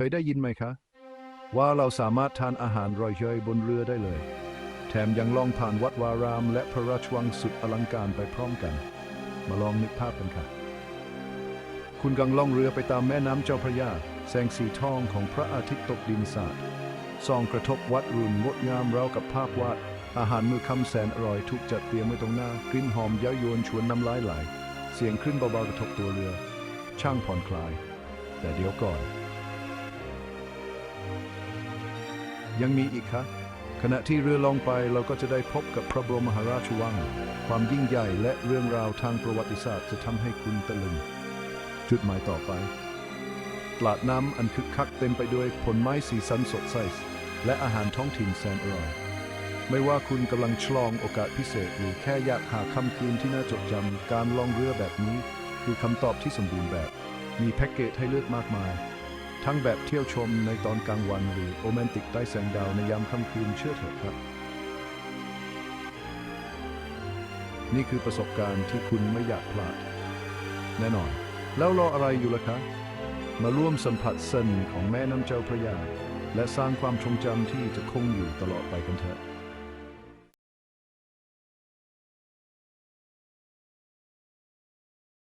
เคยได้ยินไหมคะ ว่าเราสามารถทานอาหารรอยเยยบนเรือได้เลย แถมยังล่องผ่านวัดวาราม และพระราชวังสุดอลังการไปพร้อมกัน มาลองนึกภาพกันค่ะ คุณกำลังล่องเรือไปตามแม่น้ำเจ้าพระยา แสงสีทองของพระอาทิตย์ตกดินสาดส่องกระทบวัดรุนงดงามราวกับภาพวาดอาหารมือคำแสนอร่อยถูกจัดเตรียมไว้ตรงหน้ากลิ่นหอมเย้ายวนชวนน้ำลายไหล เสียงคลื่นเบาๆกระทบตัวเรือ ช่างผ่อนคลาย แต่เดี๋ยวก่อน ยังมีอีกคะขณะที่เรือล่องไปเราก็จะได้พบกับพระบรมมหาราชวัง ความยิ่งใหญ่และเรื่องราวทางประวัติศาสตร์จะทำให้คุณตะลึง จุดหมายต่อไป ตลาดน้ำอันคึกคักเต็มไปด้วยผลไม้สีสันสดใสและอาหารท้องถิ่นแสนอร่อย ไม่ว่าคุณกำลังฉลองโอกาสพิเศษหรือแค่อยากหาคำคืนที่น่าจดจำการล่องเรือแบบนี้ คือคำตอบที่สมบูรณ์แบบ มีแพ็กเกจให้เลือกมากมาย ทั้งแบบเที่ยวชมในตอนกลางวันหรือโรแมนติกใต้แสงดาวในยามค่ำคืนเชื่อเถอะครับ นี่คือประสบการณ์ที่คุณไม่อยากพลาด แน่นอน แล้วรออะไรอยู่ล่ะคะ มาร่วมสัมผัสเส้นของแม่น้ำเจ้าพระยา และสร้างความทรงจำที่จะคงอยู่ตลอดไปกันเถอะ